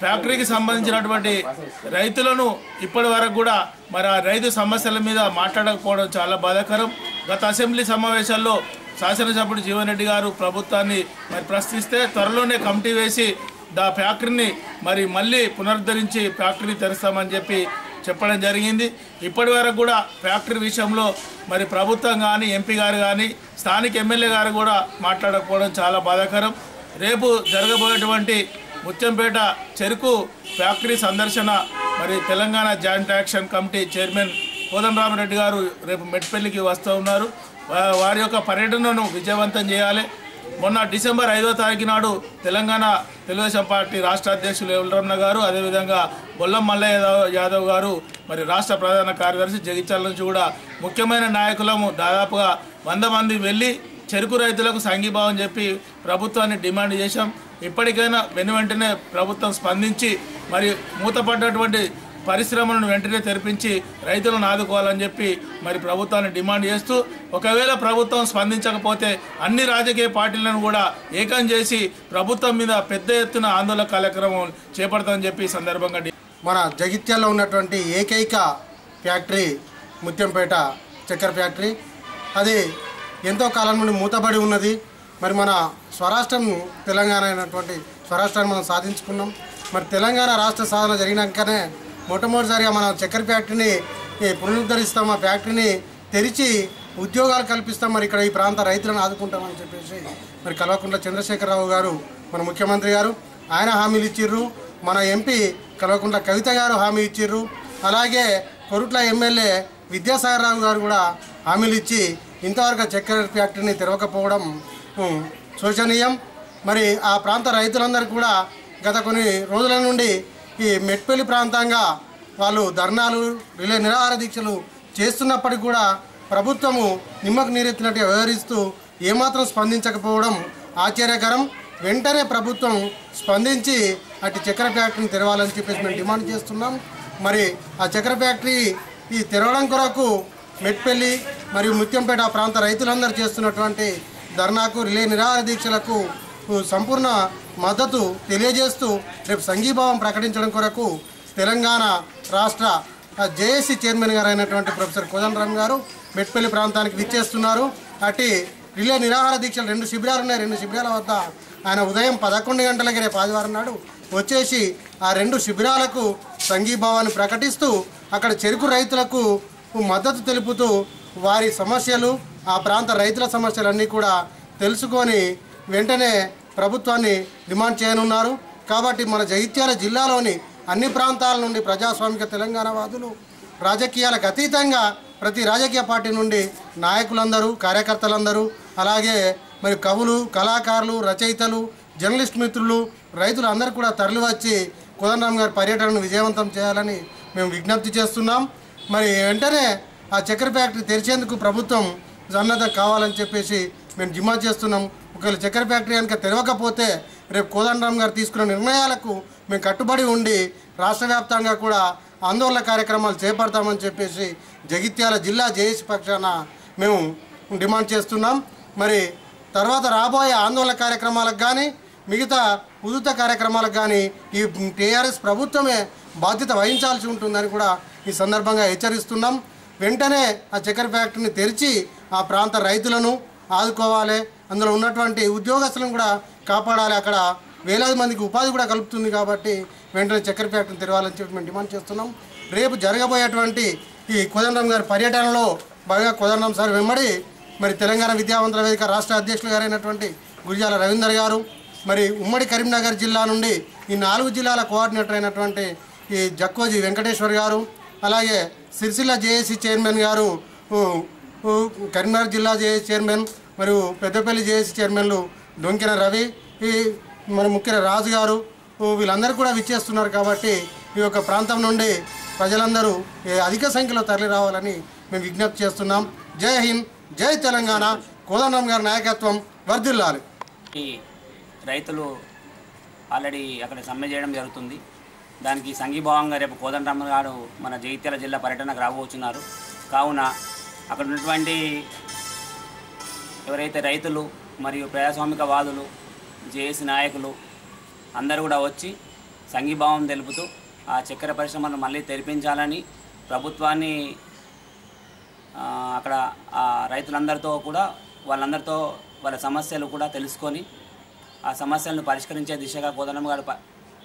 ఫ్యాక్టరీకి సంబంధించినటువంటి రైతులను ఇప్పటి వరకు కూడా మరి ఆ రైతు సమస్యల మీద మాట్లాడకపోవడం చాలా బాధాకరం. గత అసెంబ్లీ సమావేశాల్లో శాసనసభ్యుడు జీవన్ రెడ్డి గారు ప్రభుత్వాన్ని మరి ప్రశ్నిస్తే త్వరలోనే కమిటీ వేసి దా ఫ్యాక్టరీని మరి మళ్ళీ పునరుద్ధరించి ఫ్యాక్టరీ తెరుస్తామని చెప్పి చెప్పడం జరిగింది. ఇప్పటి వరకు కూడా ఫ్యాక్టరీ విషయంలో మరి ప్రభుత్వం కానీ ఎంపీ గారు కానీ స్థానిక ఎమ్మెల్యే గారు కూడా మాట్లాడకపోవడం చాలా బాధాకరం. రేపు జరగబోయేటువంటి ముత్యంపేట చెరుకు ఫ్యాక్టరీ సందర్శన మరి Telangana joint action committee chairman Kodandarama Reddy గారు రేపు మెట్పల్లికి వస్తూ ఉన్నారు. వారి యొక్క పర్యటనను విజయవంతం చేయాలి. మొన్న డిసెంబర్ ఐదో తారీఖు నాడు తెలంగాణ తెలుగుదేశం పార్టీ రాష్ట్ర అధ్యక్షులు ఎల్రమణ గారు అదేవిధంగా బొల్లం మల్లయ్య యాదవ్ యాదవ్ గారు మరి రాష్ట్ర ప్రధాన కార్యదర్శి జగిత్యాల నుంచి కూడా ముఖ్యమైన నాయకులము దాదాపుగా వంద మంది వెళ్ళి చెరుకు రైతులకు సంఘీభావం చెప్పి ప్రభుత్వాన్ని డిమాండ్ చేశాం. ఇప్పటికైనా వెను వెంటనే ప్రభుత్వం స్పందించి మరి మూతపడ్డటువంటి పరిశ్రమలను వెంటనే తెరిపించి రైతులను ఆదుకోవాలని చెప్పి మరి ప్రభుత్వాన్ని డిమాండ్ చేస్తూ ఒకవేళ ప్రభుత్వం స్పందించకపోతే అన్ని రాజకీయ పార్టీలను కూడా ఏకం చేసి ప్రభుత్వం మీద పెద్ద ఎత్తున ఆందోళన కార్యక్రమం చేపడతామని చెప్పి సందర్భంగా మన జగిత్యాల్లో ఉన్నటువంటి ఏకైక ఫ్యాక్టరీ ముత్యంపేట చక్కెర ఫ్యాక్టరీ. అది ఎంతో కాలం నుండి మూతబడి ఉన్నది. మరి మన స్వరాష్ట్రం తెలంగాణ అయినటువంటి స్వరాష్ట్రాన్ని మనం సాధించుకున్నాం. మరి తెలంగాణ రాష్ట్ర సాధన జరిగినాకనే మొట్టమొదటిసారిగా మనం చక్కెర ఫ్యాక్టరీని పునరుద్ధరిస్తాం ఆ ఫ్యాక్టరీని తెరిచి ఉద్యోగాలు కల్పిస్తాం. మరి ఇక్కడ ఈ ప్రాంత రైతులను ఆదుకుంటామని చెప్పేసి మరి కల్వకుంట్ల చంద్రశేఖరరావు గారు మన ముఖ్యమంత్రి గారు ఆయన హామీలు ఇచ్చిర్రు. మన ఎంపీ కల్వకుంట్ల కవిత గారు హామీ ఇచ్చిర్రు. అలాగే కొరుట్ల ఎమ్మెల్యే విద్యాసాగరరావు గారు కూడా హామీలు ఇచ్చి ఇంతవరకు చక్కెర ఫ్యాక్టరీని తెరవకపోవడం శోచనీయం. మరి ఆ ప్రాంత రైతులందరూ కూడా గత కొన్ని రోజుల నుండి ఈ మెట్పల్లి ప్రాంతంగా వాళ్ళు ధర్నాలు రిలే నిరాహార దీక్షలు చేస్తున్నప్పటికీ కూడా ప్రభుత్వము నిమ్మకు నీరెత్తినట్టు వ్యవహరిస్తూ ఏమాత్రం స్పందించకపోవడం ఆశ్చర్యకరం. వెంటనే ప్రభుత్వం స్పందించి అటు చక్కెర ఫ్యాక్టరీని తెరవాలని చెప్పేసి మేము డిమాండ్ చేస్తున్నాం. మరి ఆ చక్కెర ఫ్యాక్టరీ ఈ తెరవడం కొరకు మెట్పల్లి మరియు ముత్యంపేట ప్రాంత రైతులందరూ చేస్తున్నటువంటి ధర్నాకు రిలే నిరాహార దీక్షలకు సంపూర్ణ మద్దతు తెలియజేస్తూ రేపు సంఘీభావం ప్రకటించడం కొరకు తెలంగాణ రాష్ట్ర జేఏసీ చైర్మన్ గారు అయినటువంటి ప్రొఫెసర్ కోదండరామ్ గారు మెట్పల్లి ప్రాంతానికి విచ్చేస్తున్నారు. అటు రిలే నిరాహార దీక్షలు రెండు శిబిరాలు ఉన్నాయి. రెండు శిబిరాల వద్ద ఆయన ఉదయం పదకొండు గంటలకి రేపు ఆదివారం నాడు వచ్చేసి ఆ రెండు శిబిరాలకు సంఘీభావాన్ని ప్రకటిస్తూ అక్కడ చెరుకు రైతులకు మద్దతు తెలుపుతూ వారి సమస్యలు ఆ ప్రాంత రైతుల సమస్యలన్నీ కూడా తెలుసుకొని వెంటనే ప్రభుత్వాన్ని డిమాండ్ చేయనున్నారు. కాబట్టి మన జగిత్యాల జిల్లాలోని అన్ని ప్రాంతాల నుండి ప్రజాస్వామిక తెలంగాణవాదులు రాజకీయాలకు అతీతంగా ప్రతి రాజకీయ పార్టీ నుండి నాయకులందరూ కార్యకర్తలందరూ అలాగే మరి కవులు కళాకారులు రచయితలు జర్నలిస్ట్ మిత్రులు రైతులు అందరూ కూడా తరలివచ్చి కోదండరామ్ గారి పర్యటనను విజయవంతం చేయాలని మేము విజ్ఞప్తి చేస్తున్నాం. మరి వెంటనే ఆ చక్కెర ఫ్యాక్టరీ తెరిచేందుకు ప్రభుత్వం సన్నద్ధం కావాలని చెప్పేసి మేము డిమాండ్ చేస్తున్నాం. ఒకవేళ చక్కెర ఫ్యాక్టరీ కనుక తెరవకపోతే రేపు కోదండరామ్ గారు తీసుకున్న నిర్ణయాలకు మేము కట్టుబడి ఉండి రాష్ట్ర వ్యాప్తంగా కూడా ఆందోళన కార్యక్రమాలు చేపడతామని చెప్పేసి జగిత్యాల జిల్లా జేఏసీ పక్షాన మేము డిమాండ్ చేస్తున్నాం. మరి తర్వాత రాబోయే ఆందోళన కార్యక్రమాలకు కానీ మిగతా ఉదుత కార్యక్రమాలకు కానీ ఈ టీఆర్ఎస్ ప్రభుత్వమే బాధ్యత వహించాల్సి ఉంటుందని కూడా ఈ సందర్భంగా హెచ్చరిస్తున్నాం. వెంటనే ఆ చక్కెర ఫ్యాక్టరీని తెరిచి ఆ ప్రాంత రైతులను ఆదుకోవాలి. అందులో ఉన్నటువంటి ఉద్యోగస్తులను కూడా కాపాడాలి. అక్కడ వేలాది మందికి ఉపాధి కూడా కలుపుతుంది కాబట్టి వెంటనే చక్కెర ఫ్యాక్టరీని తెరవాలని చెప్పి మేము డిమాండ్ చేస్తున్నాం. రేపు జరగబోయేటువంటి ఈ కోదండరామ్ గారి పర్యటనలో బాగా కోదండరాం సార్ వెంబడి మరి తెలంగాణ విద్యావంతుల వేదిక రాష్ట్ర అధ్యక్షులు గారైనటువంటి గురిజాల రవీందర్ గారు మరి ఉమ్మడి కరీంనగర్ జిల్లా నుండి ఈ నాలుగు జిల్లాల కోఆర్డినేటర్ అయినటువంటి ఈ జక్కోజీ వెంకటేశ్వర్ గారు అలాగే సిరిసిల్ల జేఏసీ చైర్మన్ గారు కరీంనగర్ జిల్లా జేఏసీ చైర్మన్ మరియు పెద్దపల్లి జేఏసీ చైర్మన్లు డొంకిన రవి మన ముఖ్య రాజు గారు వీళ్ళందరూ కూడా విచ్చేస్తున్నారు కాబట్టి ఈ యొక్క ప్రాంతం నుండి ప్రజలందరూ అధిక సంఖ్యలో తరలి రావాలని మేము విజ్ఞప్తి చేస్తున్నాం. జై హింద్ జై తెలంగాణ. కోదండం గారి నాయకత్వం వర్ధిల్లాలి. ఈ రైతులు ఆల్రెడీ అక్కడ సమ్మె చేయడం జరుగుతుంది. దానికి సంఘీభావంగా రేపు కోదండరామ గారు మన జగిత్యాల జిల్లా పర్యటనకు రాబోతున్నారు కావున అక్కడ ఉన్నటువంటి ఎవరైతే రైతులు మరియు ప్రజాస్వామికవాదులు జేఏసీ నాయకులు అందరూ కూడా వచ్చి సంఘీభావం తెలుపుతూ ఆ చక్కెర పరిశ్రమను మళ్ళీ తెరిపించాలని ప్రభుత్వాన్ని అక్కడ ఆ రైతులందరితో కూడా వాళ్ళందరితో వాళ్ళ సమస్యలు కూడా తెలుసుకొని ఆ సమస్యలను పరిష్కరించే దిశగా కోదండమ్మ గారు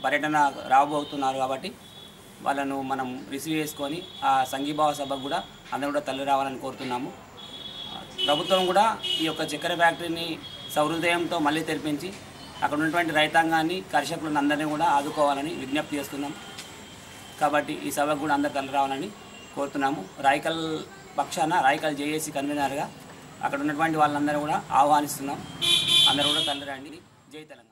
పర్యటన రాబోతున్నారు కాబట్టి వాళ్ళను మనం రిసీవ్ చేసుకొని ఆ సంఘీభావ సభకు కూడా అందరూ కూడా తల్లి రావాలని కోరుతున్నాము. ప్రభుత్వం కూడా ఈ యొక్క చక్కెర ఫ్యాక్టరీని సహృదయంతో మళ్ళీ తెరిపించి అక్కడ ఉన్నటువంటి రైతాంగాన్ని కర్షకులను అందరినీ కూడా ఆదుకోవాలని విజ్ఞప్తి చేస్తున్నాం. కాబట్టి ఈ సభకు కూడా అందరు తల్లి రావాలని కోరుతున్నాము. రాయకల్ పక్షాన రాయకల్ జేఏసీ కన్వీనర్గా అక్కడ ఉన్నటువంటి వాళ్ళందరూ కూడా ఆహ్వానిస్తున్నాం. అందరూ కూడా తల్లి రండి జై తెలంగాణ.